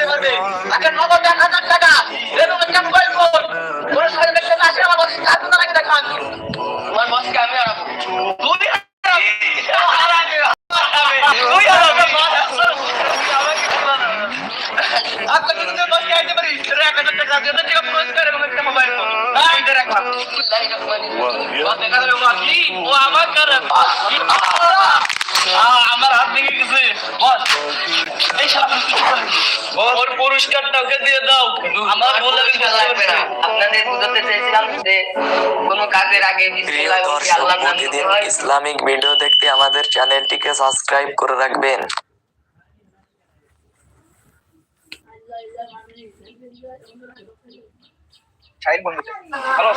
হারাইতে পারবে? তাকে নগদ এক হাজার টাকা এবং একটা মোবাইল ফোন কোনো সাথে দেখতে আসে আমার দেখান? তোমার বসকে আমি তুই আমার ওর পুরস্কারটা ওকে দিয়ে দাও। আমার বলে লাগবে না। আপনাদের বুঝাতে চেয়েছিলাম যে কোনো কাজের আগে প্রতিদিন ইসলামিক ভিডিও দেখতে আমাদের চ্যানেলটিকে সাবস্ক্রাইব করে রাখবেন। শাহিন বন্ধু। হ্যালো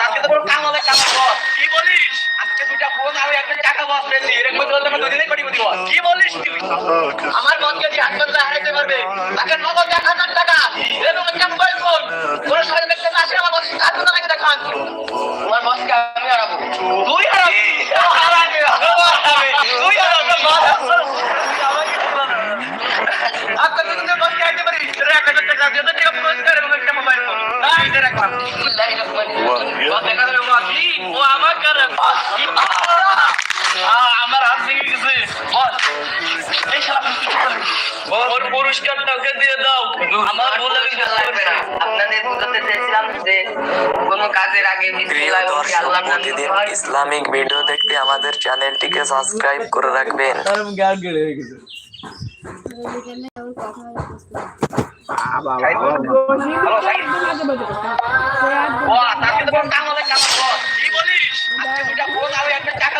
তাকে তো বড় কামলে কি বলিস? বস পেয়েছি এরকম মধ্যে হলে দুই দিনেই পারি বস কি বলিস তুই? আমার বসকে যে হাত বন্ধ হারাইতে পারবে। তাকে নগদ এক হাজার টাকা। এবং একটা মোবাইল ফোন। কোনো সাথে দেখতে না আসে আমার বসকে কাজ না লাগে দেখান। তোমার বসকে আমি হারাবো। তুই হারাবি। তুই হারাবি। আপনাকে ওর পুরস্কারটা ওকে দিয়ে দাও। আমার কিন্তু লাগবে না আপনাদের বুঝাতে চেয়েছিলাম যে কোনো কাজের আগে ইসলামিক ভিডিও দেখতে আমাদের চ্যানেলটিকে সাবস্ক্রাইব করে রাখবেন। গেড়ে হয়ে গেছে কি বলিস?